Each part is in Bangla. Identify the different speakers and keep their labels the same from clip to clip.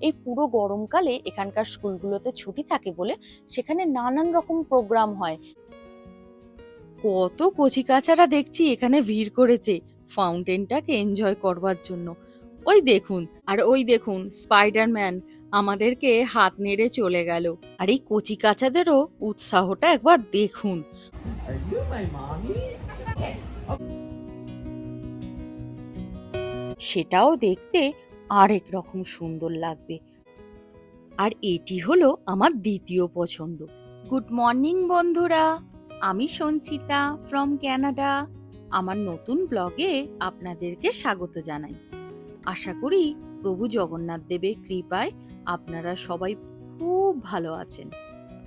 Speaker 1: এই পুরো গরমকালে এখানকার স্কুলগুলোতে ছুটি থাকে বলে সেখানে নানান রকম প্রোগ্রাম হয়। কত কচিকাচারা দেখছি এখানে ভিড় করেছে ফাউন্টেনটাকে এনজয় করবার জন্য। ওই দেখুন আর ওই দেখুন স্পাইডারম্যান আমাদেরকে হাত নেড়ে চলে গেল। আর এই কচি কচিকাচাদেরও উৎসাহটা একবার দেখুন? সেটাও দেখতে আরেক রকম সুন্দর লাগবে। আর এটি হলো আমার দ্বিতীয় পছন্দ। গুড মর্নিং বন্ধুরা, আমি সঞ্চিতা ফ্রম ক্যানাডা। আমার নতুন ব্লগে আপনাদেরকে স্বাগত জানাই। আশা করি প্রভু জগন্নাথ দেবের কৃপায় আপনারা সবাই খুব ভালো আছেন।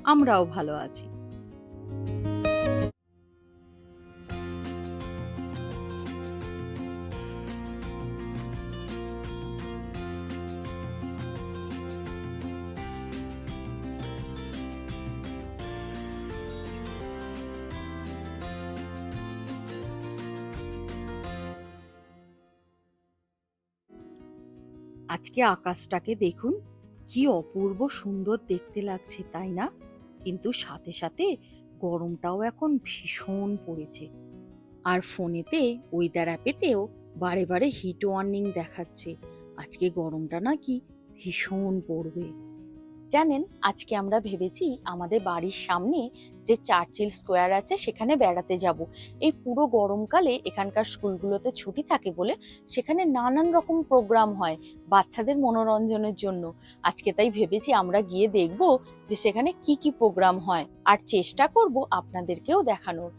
Speaker 1: আমরাও ভালো আছি। আজকে আকাশটাকে দেখুন, কি অপূর্ব সুন্দর দেখতে লাগছে, তাই না? কিন্তু সাথে সাথে গরমটাও এখন ভীষণ পড়েছে। আর ফোনেতে ওয়েদার অ্যাপেতেও বারে বারে হিট ওয়ার্নিং দেখাচ্ছে। আজকে গরমটা নাকি ভীষণ পড়বে। জানেন, আজকে আমরা ভেবেছি আমাদের বাড়ির সামনে যে চার্চিল স্কোয়ার আছে সেখানে বেড়াতে যাব। এই পুরো গরমকালে এখানকার স্কুলগুলোতে ছুটি থাকে বলে সেখানে নানান রকম প্রোগ্রাম হয় বাচ্চাদের মনোরঞ্জনের জন্য। আজকে তাই ভেবেছি আমরা গিয়ে দেখব যে সেখানে কি কি প্রোগ্রাম হয় আর চেষ্টা করব আপনাদেরকেও দেখানোর।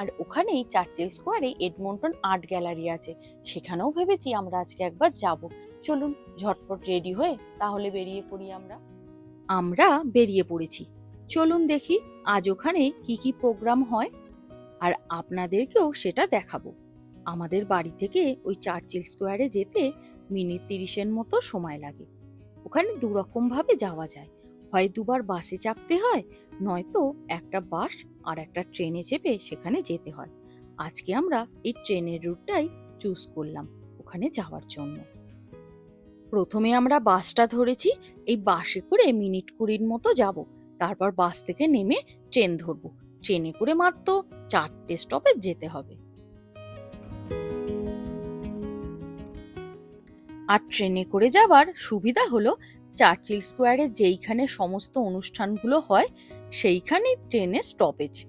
Speaker 1: আর ওখানেই চার্চিল স্কোয়ারে এডমন্টন আর্ট গ্যালারি আছে, সেখানেও ভেবেছি আমরা আজকে একবার যাব। চলুন, ঝটপট রেডি হয়ে তাহলে বেরিয়ে পড়ি আমরা। আমরা বেরিয়ে পড়েছি। চলুন দেখি আজ ওখানে কি কি প্রোগ্রাম হয় আর আপনাদেরকেও সেটা দেখাবো। আমাদের বাড়ি থেকে ওই চার্চিল স্কোয়ারে যেতে মিনিট তিরিশের মতো সময় লাগে। ওখানে দুরকমভাবে যাওয়া যায়। হয় দুবার বাসে চাপতে হয়, নয়তো একটা বাস আর একটা ট্রেনে চেপে সেখানে যেতে হয়। আজকে আমরা এই ট্রেনের রুটটাই চুজ করলাম ওখানে যাওয়ার জন্য। প্রথমে আমরা বাসটা ধরেছি, এই বাসে করে মিনিট কুড়ির মতো যাব। তারপর বাস থেকে নেমে ট্রেন ধরবো। ট্রেনে করে মাত্র চারটে স্টপে যেতে হবে। আর ট্রেনে করে যাবার সুবিধা হলো, চার্চিল স্কোয়ারে যেইখানে সমস্ত অনুষ্ঠানগুলো হয়, সেইখানেই ট্রেনের স্টপেজ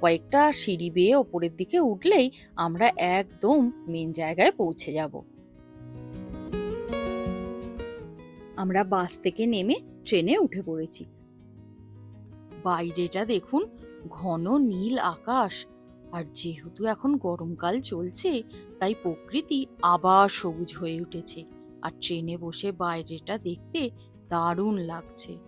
Speaker 1: কয়েকটা সিঁড়ি বেয়ে ওপরের দিকে উঠলেই আমরা একদম মেন জায়গায় পৌঁছে যাব। আমরা বাস থেকে নেমে ট্রেনে উঠে পড়েছি। বাইরেটা দেখুন, ঘন নীল আকাশ। আর যেহেতু এখন গরমকাল চলছে, তাই প্রকৃতি আবার সবুজ হয়ে উঠেছে। আর ট্রেনে বসে বাইরেটা দেখতে দারুণ লাগছে।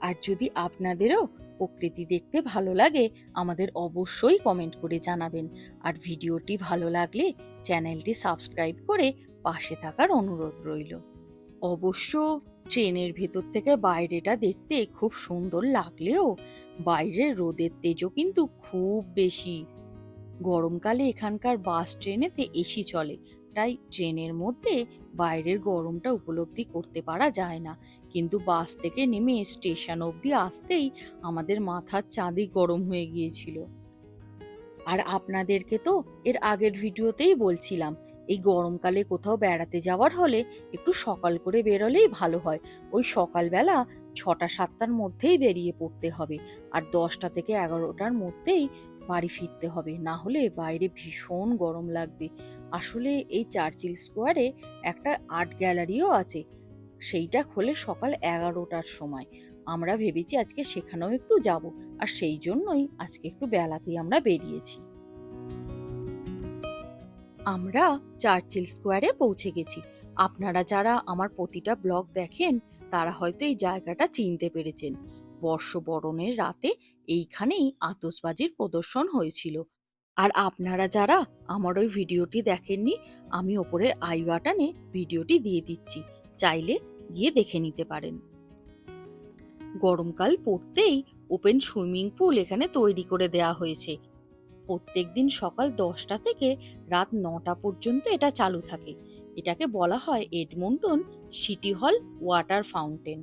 Speaker 1: আর যদি আপনাদেরও প্রকৃতি দেখতে ভালো লাগে, আমাদের অবশ্যই কমেন্ট করে জানাবেন। আর ভিডিওটি ভালো লাগলে চ্যানেলটি সাবস্ক্রাইব করে পাশে থাকার অনুরোধ রইল। অবশ্য ট্রেনের ভেতর থেকে বাইরেটা দেখতে খুব সুন্দর লাগলেও বাইরের রোদের তেজও কিন্তু খুব বেশি। গরমকালে এখানকার বাস ট্রেনেতে এসি চলে, তাই ট্রেনের মধ্যে বাইরের গরমটা উপলব্ধি করতে পারা যায় না। কিন্তু বাস থেকে নেমে স্টেশন অবধি আসতেই আমাদের মাথার চাঁদি গরম হয়ে গিয়েছিল। আর আপনাদেরকে তো এর আগের ভিডিওতেই বলছিলাম এই গরমকালে কোথাও বেড়াতে যাওয়ার হলে একটু সকাল করে বেরোলেই ভালো হয়। ওই সকালবেলা ছটা, সাতটার মধ্যেই বেরিয়ে পড়তে হবে আর দশটা থেকে এগারোটার মধ্যেই বাড়ি ফিরতে হবে। না হলে বাইরে ভীষণ গরম লাগবে। আসলে এই চার্চিল স্কোয়ারে একটা আর্ট গ্যালারিও আছে। সেইটা খোলে সকাল এগারোটার সময়। আমরা ভেবেছি আজকে সেখানেও একটু যাব আর সেই জন্যই আজকে একটু বেলাতেই আমরা বেরিয়েছি। আমরা চার্চিল স্কোয়ারে পৌঁছে গেছি। আপনারা যারা আমার প্রতিটা ব্লগ দেখেন, তারা হয়তো এই জায়গাটা চিনতে পেরেছেন। বর্ষবরণের রাতে এইখানেই আতসবাজির প্রদর্শন হয়েছিল। আর আপনারা যারা আমার ওই ভিডিওটি দেখেননি, আমি ওপরের আই বাটনে ভিডিওটি দিয়ে দিচ্ছি। চাইলে গিয়ে দেখে নিতে পারেন। গরমকাল পড়তেই ওপেন সুইমিং পুল এখানে তৈরি করে দেয়া হয়েছে। প্রত্যেকদিন সকাল দশটা থেকে রাত নটা পর্যন্ত এটা চালু থাকে। এটাকে বলা হয় Edmonton city hall water fountain.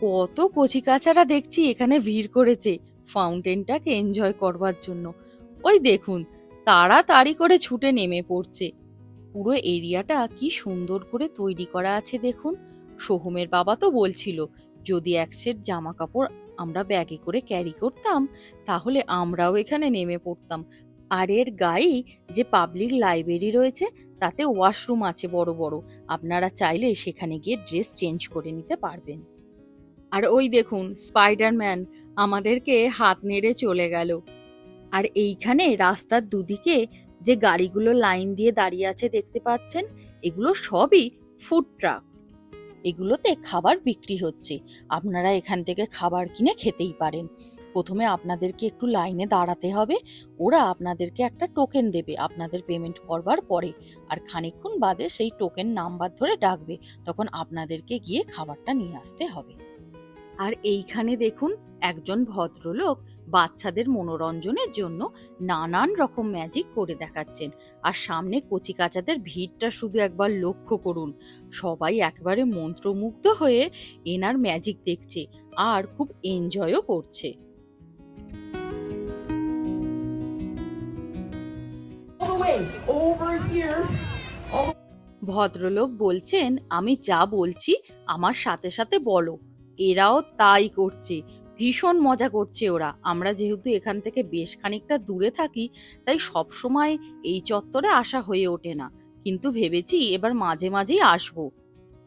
Speaker 1: কত কচিকাচারা দেখছি এখানে ভিড় করেছে ফাউন্টেনটাকে এনজয় করবার জন্য। ওই দেখুন, তাড়াতাড়ি করে ছুটে নেমে পড়ছে। পুরো এরিয়াটা কি সুন্দর করে তৈরি করা আছে দেখুন। সোহমের বাবা তো বলছিল, যদি এক সেট জামা কাপড় আমরা ব্যাগে করে ক্যারি করতাম, তাহলে আমরাও এখানে নেমে পড়তাম। আর এর গায়েই যে পাবলিক লাইব্রেরি রয়েছে, তাতে ওয়াশরুম আছে বড় বড়। আপনারা চাইলে সেখানে গিয়ে ড্রেস চেঞ্জ করে নিতে পারবেন। আর ওই দেখুন স্পাইডারম্যান আমাদেরকে হাত নেড়ে চলে গেল। আর এইখানে রাস্তার দুদিকে যে গাড়িগুলো লাইন দিয়ে দাঁড়িয়ে আছে দেখতে পাচ্ছেন, এগুলো সবই ফুড ট্রাক এগুলোতে খাবার বিক্রি হচ্ছে। আপনারা এখান থেকে খাবার কিনে খেতেই পারেন। প্রথমে আপনাদেরকে একটু লাইনে দাঁড়াতে হবে। ওরা আপনাদেরকে একটা টোকেন দেবে, আপনাদের পেমেন্ট করবার পরে। আর খানিকক্ষণ বাদে সেই টোকেন নাম্বার ধরে ডাকবে। তখন আপনাদেরকে গিয়ে খাবারটা নিয়ে আসতে হবে। আর এইখানে দেখুন, একজন ভদ্রলোক বাচ্চাদের মনোরঞ্জনের জন্য নানান রকম ম্যাজিক করে দেখাচ্ছেন। আর সামনে কচিকাচাদের ভিড়টা শুধু একবার লক্ষ্য করুন। সবাই একবারে মন্ত্রমুগ্ধ হয়ে এনার ম্যাজিক দেখছে আর খুব এনজয়ও করছে. ভদ্রলোক বলছেন আমি যা বলছি আমার সাথে সাথে বলো। এরাও তাই করছে। ভীষণ মজা করছে ওরা। আমরা যেহেতু এখান থেকে বেশ খানিকটা দূরে থাকি, তাই সব সময় এই চত্বরে আসা হয়ে ওঠে না। কিন্তু ভেবেছি এবার মাঝে মাঝেই আসব।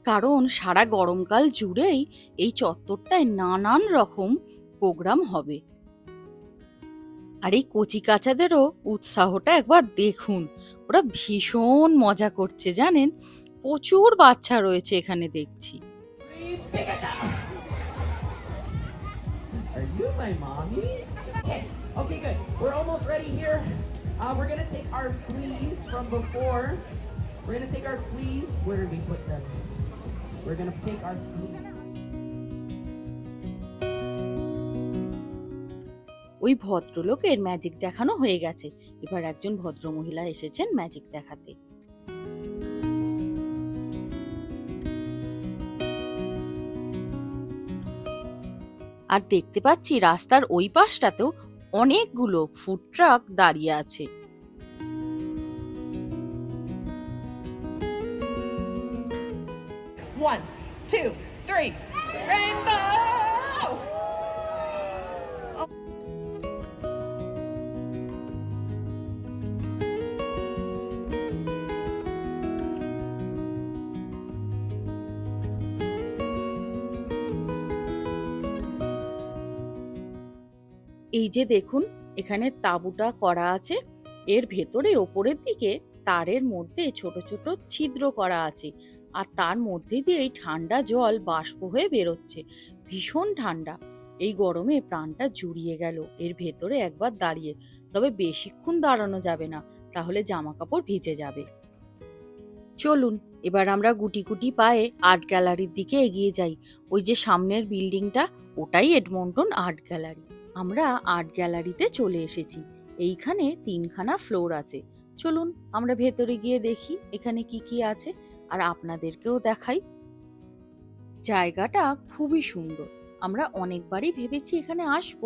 Speaker 1: কারণ সারা গরমকাল জুড়েই এই চত্বরটায় নানান রকম প্রোগ্রাম হবে। আর এই কচি কাচাদেরও উৎসাহটা একবার দেখুন। ওরা ভীষণ মজা করছে, জানেন? প্রচুর বাচ্চা রয়েছে এখানে দেখছি।
Speaker 2: My mommy? Okay, okay, good. We're almost ready here. Uh, we're gonna take our fleas from before. We're gonna take our fleas. Where did we put them? We're gonna take our fleas.
Speaker 1: ওই ভদ্রলোকের ম্যাজিক দেখানো হয়ে গেছে এবার একজন ভদ্র মহিলা এসেছেন ম্যাজিক দেখাতে আর দেখতে পাচ্ছি রাস্তার ওই পাশটাতেও অনেকগুলো ফুড ট্রাক দাঁড়িয়ে আছে
Speaker 2: One, two, three.
Speaker 1: এই যে দেখুন, এখানে তাঁবুটা করা আছে। এর ভেতরে ওপরের দিকে তারের মধ্যে ছোট ছোট ছিদ্র করা আছে। আর তার মধ্যে দিয়ে এই ঠান্ডা জল বাষ্প হয়ে বেরোচ্ছে। ভীষণ ঠান্ডা। এই গরমে প্রাণটা জুড়িয়ে গেল। এর ভেতরে একবার দাঁড়িয়ে। তবে বেশিক্ষণ দাঁড়ানো যাবে না। তাহলে জামা কাপড় ভিজে যাবে। চলুন, এবার আমরা গুটি গুটি পায়ে আর্ট গ্যালারির দিকে এগিয়ে যাই। ওই যে সামনের বিল্ডিংটা, ওটাই এডমন্টন আর্ট গ্যালারি। আমরা আর্ট গ্যালারিতে চলে এসেছি। এইখানে তিনখানা ফ্লোর আছে। চলুন আমরা ভেতরে গিয়ে দেখি এখানে কি কি আছে আর আপনাদেরকেও দেখাই। জায়গাটা খুবই সুন্দর। আমরা অনেকবারই ভেবেছি এখানে আসব,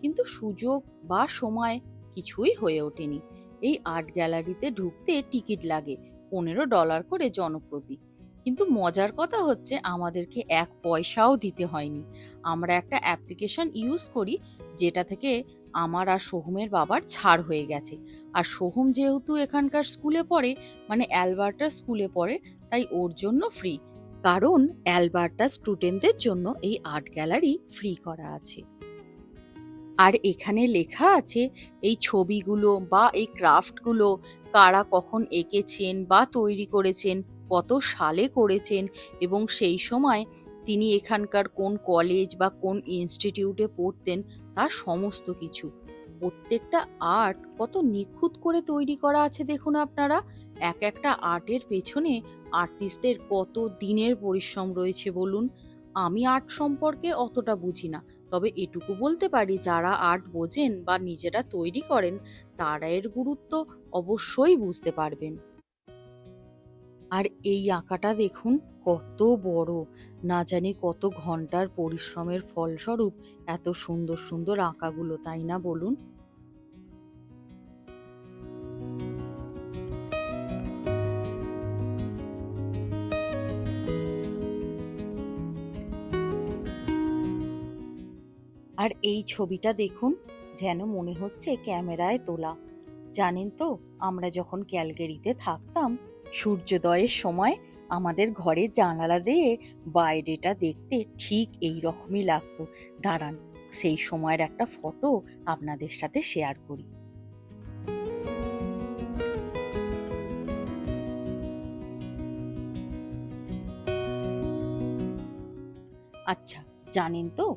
Speaker 1: কিন্তু সুযোগ বা সময় কিছুই হয়ে ওঠেনি। এই আর্ট গ্যালারিতে ঢুকতে টিকিট লাগে, পনেরো ডলার করে জনপ্রতি। কিন্তু মজার কথা হচ্ছে, আমাদেরকে এক পয়সাও দিতে হয়নি। আমরা একটা অ্যাপ্লিকেশন ইউজ করি যেটা থেকে আমার আর সোহমের বাবার ছাড় হয়ে গেছে। আর সোহম যেহেতু এখানকার স্কুলে পড়ে মানে অ্যালবার্টা স্কুলে পড়ে, তাই ওর জন্য ফ্রি কারণ অ্যালবার্টা স্টুডেন্টদের জন্য এই আর্ট গ্যালারি ফ্রি করা আছে। আর এখানে লেখা আছে, এই ছবিগুলো বা এই ক্রাফটগুলো কারা কখন এঁকেছেন বা তৈরি করেছেন, কত সালে করেছেন এবং সেই সময় তিনি এখানকার কোন কলেজ বা কোন ইনস্টিটিউটে পড়তেন তার সমস্ত কিছু। প্রত্যেকটা আর্ট কত নিখুঁত করে তৈরি করা আছে দেখুন আপনারা। এক একটা আর্টের পেছনে আর্টিস্টদের কত দিনের পরিশ্রম রয়েছে বলুন। আমি আর্ট সম্পর্কে অতটা বুঝি না, তবে এটুকু বলতে পারি যারা আর্ট বোঝেন বা নিজেরা তৈরি করেন তারা এর গুরুত্ব অবশ্যই বুঝতে পারবেন। আর এই আঁকাটা দেখুন, কত বড়। না জানি কত ঘণ্টার পরিশ্রমের ফলস্বরূপ এত সুন্দর সুন্দর আঁকাগুলো, তাই না বলুন? আর এই ছবিটা দেখুন, যেন মনে হচ্ছে ক্যামেরায় তোলা। জানেন তো, আমরা যখন ক্যালগেরিতে থাকতাম সূর্যোদয়ের সময় আমাদের ঘরের জানালা দিয়ে বাইরেটা দেখতে ঠিক এই রকমই লাগতো। দাঁড়ান, সেই সময়ের একটা ফটো আপনাদের সাথে শেয়ার করি। আচ্ছা জানেন তো,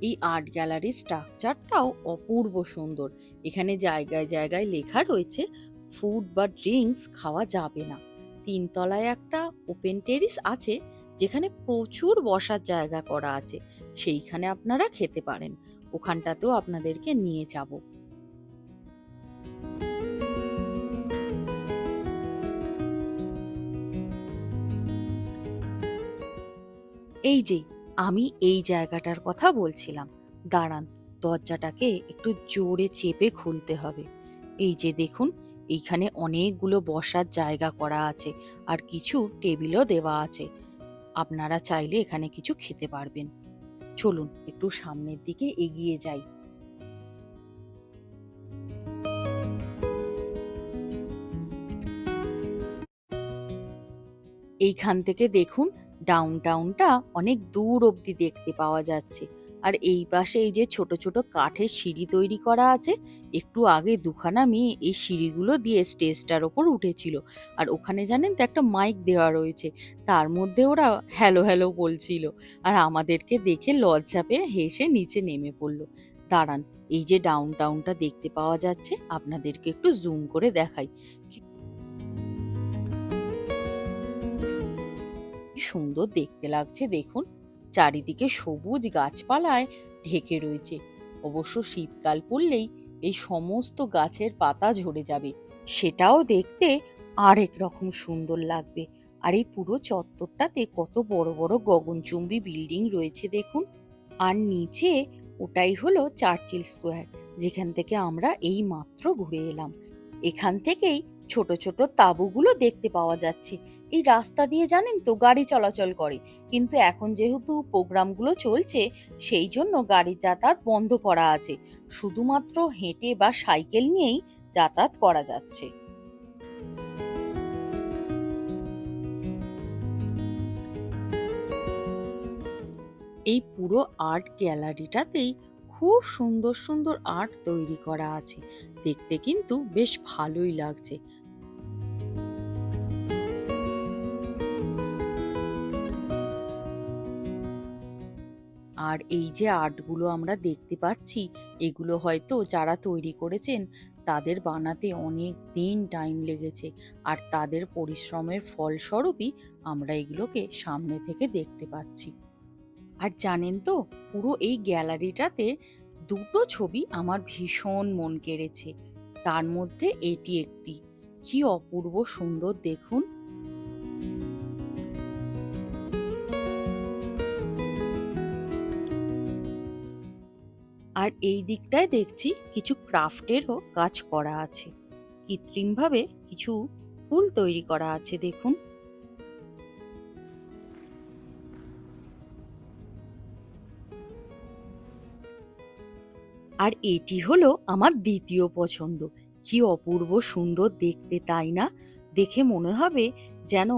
Speaker 1: এই আর্ট গ্যালারির স্ট্রাকচারটাও অপূর্ব সুন্দর। এখানে জায়গায় জায়গায় লেখা রয়েছে ফুড বা ড্রিঙ্কস খাওয়া যাবে না। তিনতলায় একটা ওপেন টেরিস আছে, যেখানে প্রচুর বসার জায়গা করা আছে। সেইখানে আপনারা খেতে পারেন। ওখানটাতেও আপনাদেরকে নিয়ে যাব। এই যে, আমি এই জায়গাটার কথা বলছিলাম। দাঁড়ান, দরজাটাকে একটু জোরে চেপে খুলতে হবে। এই যে, দেখুন এইখানে অনেকগুলো বসার জায়গা করা আছে আর কিছু টেবিলও দেওয়া আছে। আপনারা চাইলে এখানে কিছু খেতে পারবেন। চলুন, একটু সামনের দিকে এগিয়ে যাই। এইখান থেকে দেখুন ডাউন টাউনটা অনেক দূর অবধি দেখতে পাওয়া যাচ্ছে। আর এই পাশে এই যে ছোট ছোট কাঠের সিঁড়ি তৈরি করা আছে, একটু আগে দুখানা মেয়ে এই সিঁড়িগুলো দিয়ে স্টেজটার ওপর উঠেছিল। আর ওখানে জানেন তো একটা মাইক দেওয়া রয়েছে, তার মধ্যে ওরা হ্যালো হ্যালো বলছিল। আর আমাদেরকে দেখে লজ্জা পেয়ে হেসে নিচে নেমে পড়ল। দাঁড়ান, এই যে ডাউন টাউনটা দেখতে পাওয়া যাচ্ছে, আপনাদেরকে একটু জুম করে দেখাই। সুন্দর দেখতে লাগছে, দেখুন। চারিদিকে সবুজ গাছপালায় ঢেকে রয়েছে। অবশ্য শীতকাল পড়লেই এই সমস্ত গাছের পাতা ঝরে যাবে। সেটাও দেখতে আরেক রকম সুন্দর লাগবে। আর এই পুরো চত্বরটাতে কত বড় বড় গগনচুম্বী বিল্ডিং রয়েছে দেখুন। আর নিচে ওটাই হলো চার্চিল স্কোয়ার, যেখান থেকে আমরা এই মাত্র ঘুরে এলাম। এখান থেকেই ছোট ছোট তাঁবুগুলো দেখতে পাওয়া যাচ্ছে। এই রাস্তা দিয়ে জানেন তো গাড়ি চলাচল করে। কিন্তু এখন যেহেতু প্রোগ্রামগুলো চলছে, সেই জন্য গাড়ির যাতায়াত বন্ধ করা আছে। শুধুমাত্র হেঁটে বা সাইকেল নিয়েই যাতায়াত করা যাচ্ছে। এই পুরো আর্ট গ্যালারিটাতেই খুব সুন্দর সুন্দর আর্ট তৈরি করা আছে। দেখতে কিন্তু বেশ ভালোই লাগছে। আর এই যে আর্টগুলো আমরা দেখতে পাচ্ছি, এগুলো হয়তো যারা তৈরি করেছেন, তাদের বানাতে অনেক দিন টাইম লেগেছে। আর তাদের পরিশ্রমের ফলস্বরূপই আমরা এগুলোকে সামনে থেকে দেখতে পাচ্ছি। আর জানেন তো, পুরো এই গ্যালারিটাতে দুটো ছবি আমার ভীষণ মন কেড়েছে। তার মধ্যে এটি একটি। কি অপূর্ব সুন্দর দেখুন। আর এই দিকটায় দেখছি কিছু ক্রাফটেরও কাজ করা আছে। কৃত্রিমভাবে কিছু ফুল তৈরি করা আছে, দেখুন। আর এটি হলো আমার দ্বিতীয় পছন্দ। কি অপূর্ব সুন্দর দেখতে, তাই না? দেখে মনে হবে যেন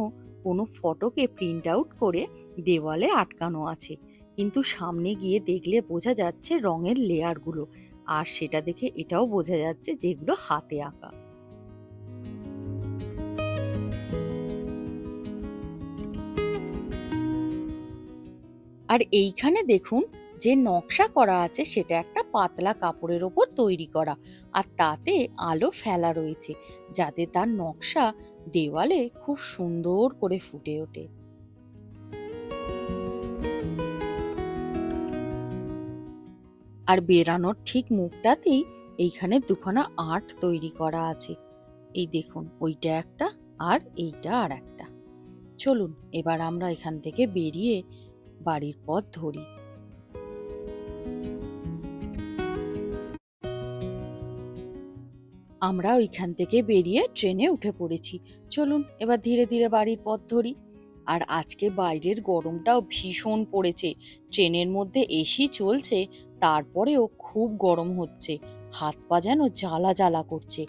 Speaker 1: কোনো ফটোকে প্রিন্ট আউট করে দেওয়ালে আটকানো আছে। কিন্তু সামনে গিয়ে দেখলে বোঝা যাচ্ছে রঙের লেয়ারগুলো আর সেটা দেখে এটাও বোঝা যাচ্ছে যেগুলো হাতে আঁকা। আর এইখানে দেখুন, যে নকশা করা আছে সেটা একটা পাতলা কাপড়ের ওপর তৈরি করা। আর তাতে আলো ফেলা রয়েছে, যাতে তার নকশা দেওয়ালে খুব সুন্দর করে ফুটে ওঠে। আর বেরানোর ঠিক মুখটাতেই এইখানে দুখানা আর্ট তৈরি করা আছে। এই দেখুন, ওইটা একটা আর এইটা আর একটা। চলুন, এবার আমরা এখান থেকে বেরিয়ে বাড়ির পথ ধরি। আমরা ওইখান থেকে বেরিয়ে ট্রেনে উঠে পড়েছি। চলুন, এবার ধীরে ধীরে বাড়ির পথ ধরি। আর আজকে বাইরের গরমটাও ভীষণ পড়েছে। ট্রেনের মধ্যে এসি চলছে তারপরেও খুব গরম হচ্ছে। হাত পা যেন জ্বালা জ্বালা করছে।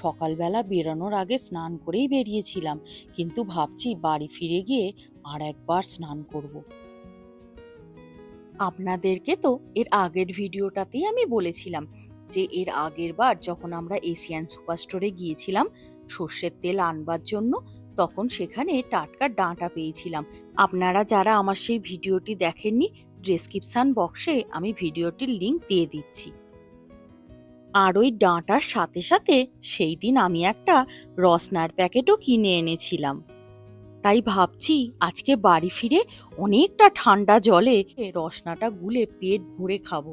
Speaker 1: সকালবেলা বেরোনোর আগে স্নান করেই বেরিয়েছিলাম, কিন্তু ভাবছি বাড়ি ফিরে গিয়ে আর একবার স্নান করব। আপনাদেরকে তো এর আগের ভিডিওটাতেই আমি বলেছিলাম যে এর আগের বার যখন আমরা এশিয়ান সুপার স্টোরে গিয়েছিলাম সর্ষের তেল আনবার জন্য, তখন সেখানে টাটকা ডাঁটা পেয়েছিলাম। আপনারা যারা আমার সেই ভিডিওটি দেখেননি ডেসক্রিপশন বক্সে আমি ভিডিওটির লিঙ্ক দিয়ে দিচ্ছি। আর ওই ডাঁটার সাথে সাথে সেই দিন আমি একটা রসনার প্যাকেটও কিনে এনেছিলাম। তাই ভাবছি আজকে বাড়ি ফিরে অনেকটা ঠান্ডা জলে রসনাটা গুলে পেট ভরে খাব,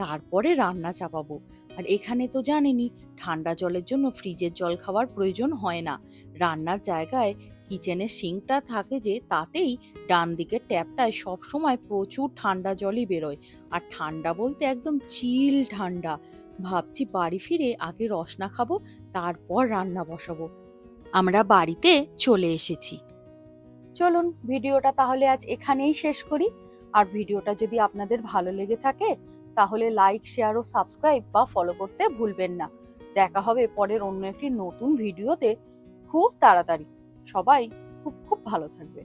Speaker 1: তারপরে রান্না চাপাবো। আর এখানে তো জানেনই, ঠান্ডা জলের জন্য ফ্রিজের জল খাওয়ার প্রয়োজন হয় না। রান্নার জায়গায় কিচেনের সিঙ্কটা থাকে যে তাতেই ডান দিকের ট্যাপটায় সবসময় প্রচুর ঠান্ডা জলই বেরোয়। আর ঠান্ডা বলতে একদম চিল ঠান্ডা। ভাবছি বাড়ি ফিরে আগে রসনা খাব, তারপর রান্না বসাবো। আমরা বাড়িতে চলে এসেছি। চলুন, ভিডিওটা তাহলে আজ এখানেই শেষ করি। আর ভিডিওটা যদি আপনাদের ভালো লেগে থাকে, তাহলে লাইক, শেয়ার ও সাবস্ক্রাইব বা ফলো করতে ভুলবেন না। দেখা হবে পরের অন্য একটি নতুন ভিডিওতে। খুব তাড়াতাড়ি। সবাই খুব খুব ভালো থাকবে